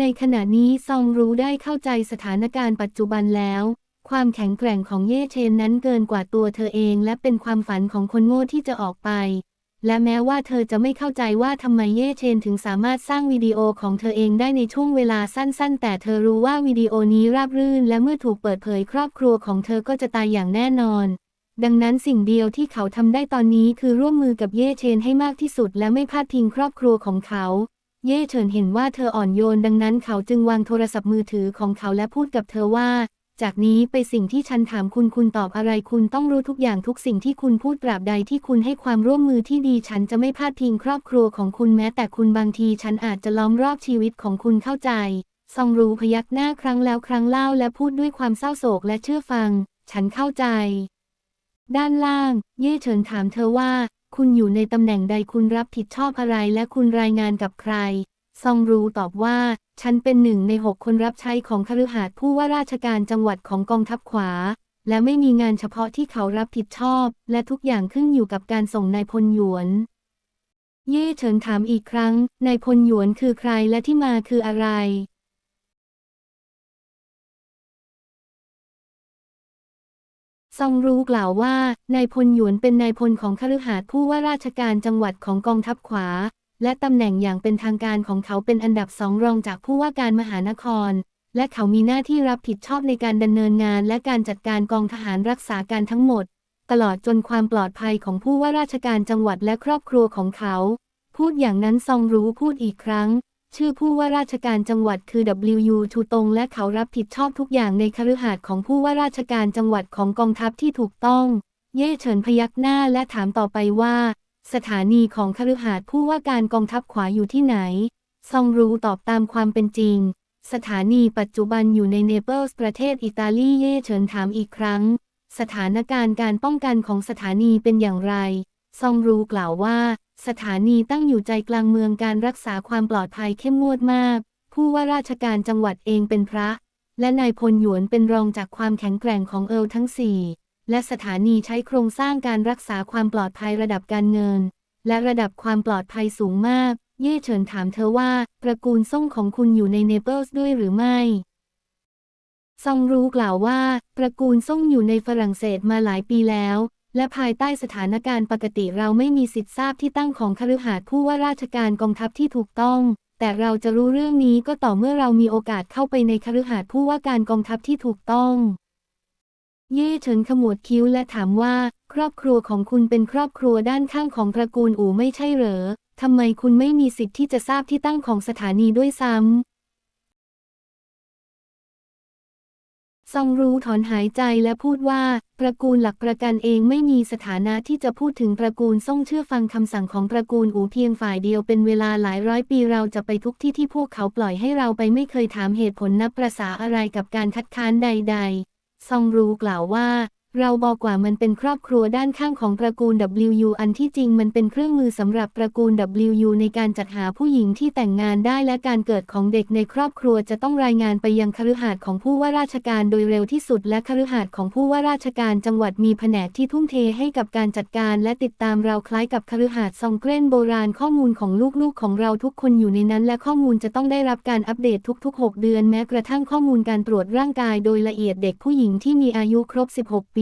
ในขณะนี้ซองรู้ได้เข้าใจสถานการณ์ปัจจุบันแล้ว ความแข็งแกร่งของเย่เชนนั้นเกินกว่าตัวเธอเองและเป็นความฝันของคนโง่ที่จะออกไป และแม้ว่าเธอจะไม่เข้าใจว่าทำไมเย่เชนถึงสามารถสร้างวิดีโอของเธอเองได้ในช่วงเวลาสั้น ๆ แต่เธอรู้ว่าวิดีโอนี้ราบรื่น และเมื่อถูกเปิดเผยครอบครัวของเธอก็จะตายอย่างแน่นอน ดังนั้นสิ่งเดียวที่เขาทำได้ตอนนี้คือร่วมมือกับเย่เชนให้มากที่สุด และไม่พลาดพิงครอบครัวของเขา เย่เฉินเห็นว่าเธออ่อนโยนดังนั้นเขาจึงวางโทรศัพท์มือถือของเขาและพูดกับเธอว่า จากนี้ไปสิ่งที่ฉันถามคุณคุณตอบอะไรคุณต้องรู้ทุกอย่างทุกสิ่งที่คุณพูดตราบใดที่คุณให้ความร่วมมือที่ดีฉันจะไม่พลาดพิงครอบครัวของคุณแม้แต่คุณบางทีฉันอาจจะล้อมรอบชีวิตของคุณเข้าใจ ซองรู้พยักหน้าครั้งแล้วครั้งเล่าและพูดด้วยความเศร้าโศกและเชื่อฟัง ฉันเข้าใจ ด้านล่าง เย่เฉินถามเธอว่า คุณอยู่ในตำแหน่งใดคุณรับผิดชอบอะไรและคุณรายงานกับใคร ซองรูตอบว่า ฉันเป็นหนึ่งในหกคนรับใช้ของคฤหาสน์ผู้ว่าราชการจังหวัดของกองทัพขวา และไม่มีงานเฉพาะที่เขารับผิดชอบ และทุกอย่างขึ้นอยู่กับการส่งนายพลหยวน เย่เฉินถามอีกครั้ง นายพลหยวนคือใครและที่มาคืออะไร ซองรู้กล่าวว่านายพลหยวนเป็นนายพลของคฤหาสน์ผู้ว่าราชการจังหวัดของกองทัพขวา และตำแหน่งอย่างเป็นทางการของเขาเป็นอันดับสองรองจากผู้ว่าการมหานคร และเขามีหน้าที่รับผิดชอบในการดำเนินงาน และการจัดการกองทหารรักษาการทั้งหมด ตลอดจนความปลอดภัยของผู้ว่าราชการจังหวัดและครอบครัวของเขา พูดอย่างนั้นซองรู้พูดอีกครั้ง ชื่อผู้ว่าราชการจังหวัดคือ WU ทูตง และเขารับผิดชอบทุกอย่างในคฤหาสน์ของผู้ว่าราชการจังหวัดของกองทัพที่ถูกต้อง เย่เฉินพยักหน้าและถามต่อไปว่า สถานีของคฤหาสน์ผู้ว่าการกองทัพขวาอยู่ที่ไหน ซองรูตอบตามความเป็นจริง สถานีปัจจุบันอยู่ในเนเปิลส์ประเทศอิตาลีเย่เฉินถามอีกครั้ง สถานการณ์การป้องกันของสถานีเป็นอย่างไร ซองรูกล่าวว่า สถานีตั้งอยู่ใจกลางเมืองการรักษาความปลอดภัยเข้มงวดมาก ผู้ว่าราชการจังหวัดเองเป็นพระ และนายพลหยวนเป็นรองจากความแข็งแกร่งของเอิลทั้งสี่และสถานีใช้โครงสร้างการรักษาความปลอดภัยระดับการเงิน และระดับความปลอดภัยสูงมาก เย่เฉินถามเธอว่าตระกูลส่งของคุณอยู่ในเนเปิลส์ด้วยหรือไม่ซองรู้กล่าวว่า ตระกูลส่งอยู่ในฝรั่งเศสมาหลายปีแล้ว และภายใต้สถานการณ์ปกติเราไม่มีสิทธิ์ทราบที่ตั้งของคฤหาสน์ผู้ว่าราชการกองทัพที่ถูกต้อง แต่เราจะรู้เรื่องนี้ก็ต่อเมื่อเรามีโอกาสเข้าไปในคฤหาสน์ผู้ว่าการกองทัพที่ถูกต้อง เย่เฉินขมวดคิ้วและถามว่า ครอบครัวของคุณเป็นครอบครัวด้านข้างของตระกูลอู่ไม่ใช่เหรอทำไมคุณไม่มีสิทธิ์ที่จะทราบที่ตั้งของสถานีด้วยซ้ำ ซองรู้ถอนหายใจและพูดว่าตระกูลหลักประกันเองไม่มีสถานะที่จะพูดถึงตระกูลส่งเชื่อฟังคำสั่งของตระกูลอูเพียงฝ่ายเดียวเป็นเวลาหลายร้อยปีเราจะไปทุกที่ที่พวกเขาปล่อยให้เราไปไม่เคยถามเหตุผลนับประษาอะไรกับการคัดค้านใด ๆ ซองรู้กล่าวว่า เราบอกว่ามันเป็นครอบครัวด้านข้างของตระกูล WU อันที่จริงมันเป็นเครื่องมือสำหรับตระกูล WU ในการจัดหาผู้หญิงที่แต่งงานได้และการเกิดของเด็กในครอบครัวจะต้องรายงานไปยังคฤหาสน์ของผู้ว่าราชการโดยเร็วที่สุด และคฤหาสน์ของผู้ว่าราชการจังหวัดมีแผนกที่ทุ่มเทให้กับการจัดการและติดตามเราคล้ายกับคฤหาสน์ซองเกรนโบราณข้อมูลของลูกๆ ของเราทุกคนอยู่ในนั้น และข้อมูลจะต้องได้รับการอัปเดตทุก ๆ 6 เดือนแม้กระทั่งข้อมูลการตรวจร่างกาย โดยละเอียดเด็กผู้หญิงที่มีอายุครบ 16 ปี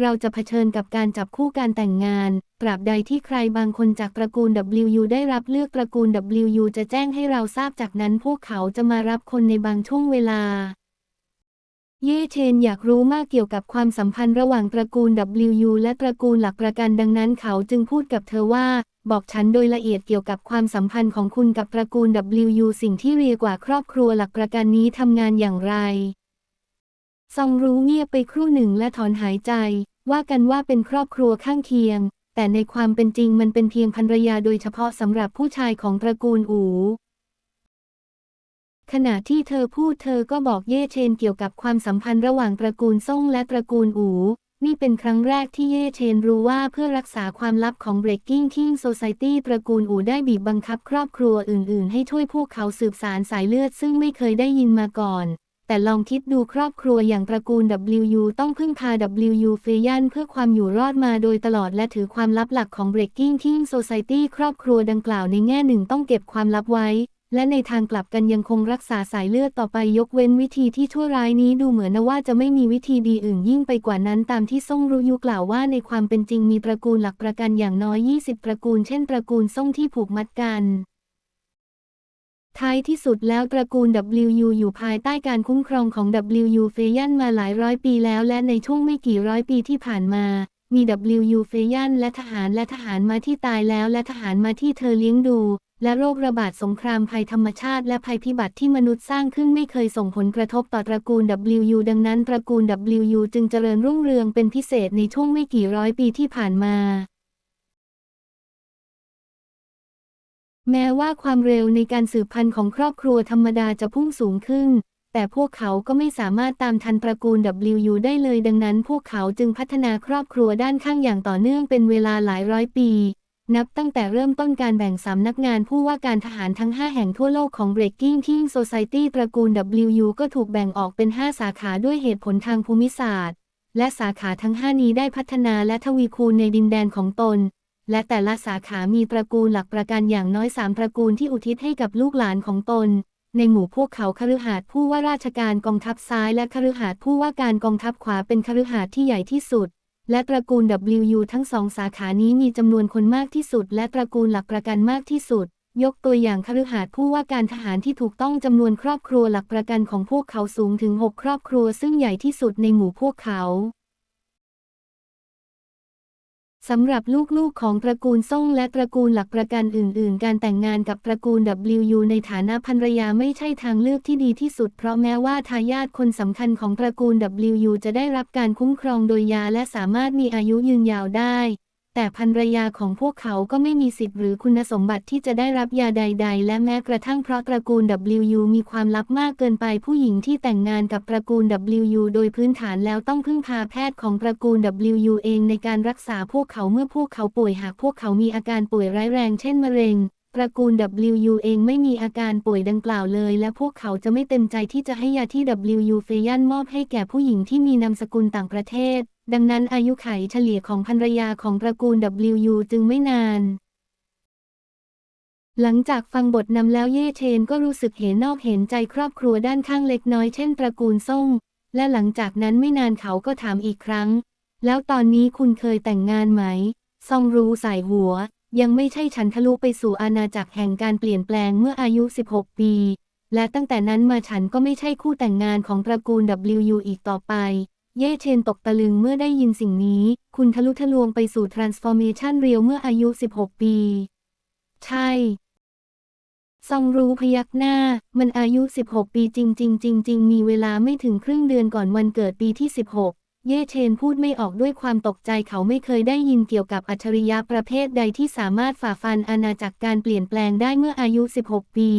เราจะเผชิญกับการจับคู่การแต่งงาน ตราบใดที่ใครบางคนจากตระกูล W ได้รับเลือกตระกูล W จะแจ้งให้เราทราบจากนั้นพวกเขาจะมารับคนในบางช่วงเวลา เย่เชนอยากรู้มากเกี่ยวกับความสัมพันธ์ระหว่างตระกูล W และตระกูลหลักประกันดังนั้นเขาจึงพูดกับเธอว่าบอกฉันโดยละเอียดเกี่ยวกับความสัมพันธ์ของคุณกับตระกูล W สิ่งที่เรียกว่าครอบครัวหลักประกันนี้ทำงานอย่างไร ซองรู้เงียบไปครู่หนึ่งและถอนหายใจ ว่ากันว่าเป็นครอบครัวข้างเคียง แต่ในความเป็นจริงมันเป็นเพียงภรรยาโดยเฉพาะสำหรับผู้ชายของตระกูลอูขณะที่เธอพูดเธอก็บอกเย่เชนเกี่ยวกับความสัมพันธ์ระหว่างตระกูลซ่งและตระกูลอูนี่เป็นครั้งแรกที่เย่เชนรู้ว่าเพื่อรักษาความลับของ Breaking King Society ตระกูลอูได้บีบบังคับครอบครัวอื่น ๆ ให้ช่วยพวกเขาสืบสารสายเลือดซึ่งไม่เคยได้ยินมาก่อน แต่ลองคิดดูครอบครัวอย่างตระกูล WU ต้องพึ่งพา W เฟยันเพื่อความอยู่รอดมาโดยตลอดและถือความลับหลักของ Breaking King Society ครอบครัวดังกล่าวในแง่หนึ่งต้องเก็บความลับไว้ และในทางกลับกันยังคงรักษาสายเลือดต่อไปยกเว้นวิธีที่ชั่วร้ายนี้ดูเหมือนว่าจะไม่มีวิธีดีอื่นยิ่งไปกว่านั้นตามที่ซ่งรู้ยุกล่าวว่าในความเป็นจริงมีตระกูลหลักประกันอย่างน้อย 20 ตระกูลเช่นตระกูลซ่งที่ผูกมัดกัน ท้ายที่สุดแล้วตระกูล WU อยู่ภายใต้การคุ้มครองของ WU เฟยันมาหลายร้อยปีแล้วและในช่วงไม่กี่ร้อยปีที่ผ่านมา มี WU เฟยันและทหารและทหารมาที่ตายแล้วและทหารมาที่เธอเลี้ยงดู และโรคระบาดสงครามภัยธรรมชาติและภัยพิบัติที่มนุษย์สร้างขึ้นไม่เคยส่งผลกระทบต่อตระกูล WU ดังนั้นตระกูล WU จึงเจริญรุ่งเรืองเป็นพิเศษในช่วงไม่กี่ร้อยปีที่ผ่านมา แม้ว่าความเร็วในการสืบพันธุ์ของครอบครัวธรรมดาจะพุ่งสูงขึ้น แต่พวกเขาก็ไม่สามารถตามทันตระกูล WU ได้เลยดังนั้น พวกเขาจึงพัฒนาครอบครัวด้านข้างอย่างต่อเนื่องเป็นเวลาหลายร้อยปี นับตั้งแต่เริ่มต้นการแบ่งสำนักงานผู้ว่าการทหารทั้ง 5 แห่งทั่วโลกของ Breaking Team Society ตระกูล WU ก็ถูกแบ่งออกเป็น 5 สาขาด้วยเหตุผลทางภูมิศาสตร์ และสาขาทั้ง 5 นี้ได้พัฒนาและทวีคูณในดินแดนของตน และแต่ละสาขามีตระกูลหลักประกันอย่างน้อยสามตระกูลที่อุทิศให้กับลูกหลานของตน ในหมู่พวกเขาคฤหาสน์ผู้ว่าราชการกองทัพซ้ายและคฤหาสน์ผู้ว่าการกองทัพขวาเป็นคฤหาสน์ที่ใหญ่ที่สุด และตระกูล WU ทั้งสองสาขานี้มีจำนวนคนมากที่สุด และตระกูลหลักประกันมากที่สุด ยกตัวอย่างคฤหาสน์ผู้ว่าการทหารที่ถูกต้องจำนวนครอบครัวหลักประกันของพวกเขาสูงถึง 6 ครอบครัว ซึ่งใหญ่ที่สุดในหมู่พวกเขา สำหรับลูกๆของตระกูลซ่งและตระกูลหลักประกันอื่น ๆ การแต่งงานกับตระกูล WU ในฐานะภรรยาไม่ใช่ทางเลือกที่ดีที่สุด เพราะแม้ว่าทายาทคนสำคัญของตระกูล WU จะได้รับการคุ้มครองโดยยาและสามารถมีอายุยืนยาวได้ แต่ภรรยาของพวกเขาก็ไม่มีสิทธิ์หรือคุณสมบัติที่จะได้รับยาใด ๆ และแม้กระทั่งเพราะตระกูล WU มีความลับมากเกินไปผู้หญิงที่แต่งงานกับตระกูล WU โดยพื้นฐานแล้วต้องพึ่งพาแพทย์ของตระกูล WU เองในการรักษาพวกเขาเมื่อพวกเขาป่วยหากพวกเขามีอาการป่วยร้ายแรงเช่นมะเร็งตระกูล WU เองไม่มีอาการป่วยดังกล่าวเลย และพวกเขาจะไม่เต็มใจที่จะให้ยาที่ WU เฟยันมอบให้แก่ผู้หญิงที่มีนามสกุลต่างประเทศ ดังนั้นอายุไขเฉลี่ยของภรรยาของตระกูล WU จึงไม่นาน หลังจากฟังบทนำแล้วเย่เชนก็รู้สึกเห็นนอกเห็นใจครอบครัวด้านข้างเล็กน้อยเช่นตระกูลซ่ง และหลังจากนั้นไม่นานเขาก็ถามอีกครั้ง แล้วตอนนี้คุณเคยแต่งงานไหม ซองรู้สายหัว ยังไม่ใช่ฉันทะลุไปสู่อาณาจักรแห่งการเปลี่ยนแปลงเมื่ออายุ 16 ปี และตั้งแต่นั้นมาฉันก็ไม่ใช่คู่แต่งงานของตระกูล WU อีกต่อไป เย่เชนตกตะลึงเมื่อได้ยินสิ่งนี้ คุณทะลุทะลวงไปสู่ transformation เรียวเมื่ออายุ 16 ปี ใช่ ซองรู้พยักหน้า มันอายุ 16 ปีจริงๆจริงๆมีเวลาไม่ถึงครึ่งเดือนก่อนวันเกิดปีที่ 16 เย่เชนพูดไม่ออกด้วยความตกใจเขาไม่เคยได้ยินเกี่ยวกับอัจฉริยะประเภทใดที่สามารถฝ่าฟันอาณาจักรการเปลี่ยนแปลงได้เมื่ออายุ 16 ปี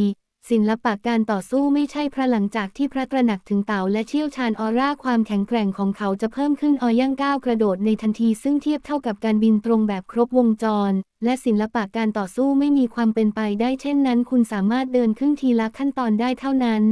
ศิลปะการต่อสู้ไม่ใช่พระหลังจากที่พระตระหนักถึงเต่าและเชี่ยวชาญออร่าความแข็งแกร่งของเขาจะเพิ่มขึ้นออย่างก้าวกระโดดในทันทีซึ่งเทียบเท่ากับการบินตรงแบบครบวงจร และศิลปะการต่อสู้ไม่มีความเป็นไปได้เช่นนั้น คุณสามารถเดินขึ้นทีละขั้นตอนได้เท่านั้น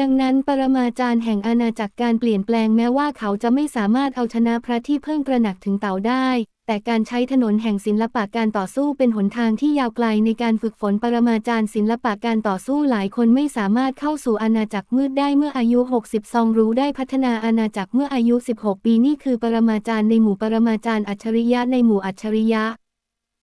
ดังนั้น ปรมาจารย์แห่งอาณาจักรการเปลี่ยนแปลงแม้ว่าเขาจะไม่สามารถเอาชนะพระที่เพิ่งตระหนักถึงเต่าได้ แต่การใช้ถนนแห่งศิลปะการต่อสู้เป็นหนทางที่ยาวไกลในการฝึกฝนปรมาจารย์ศิลปะการต่อสู้หลายคนไม่สามารถเข้าสู่อาณาจักรมืดได้เมื่ออายุ 60 ซองรู้ได้พัฒนาอาณาจักรเมื่ออายุ 16 ปีนี่คือปรมาจารย์ในหมู่ปรมาจารย์อัจฉริยะในหมู่อัจฉริยะ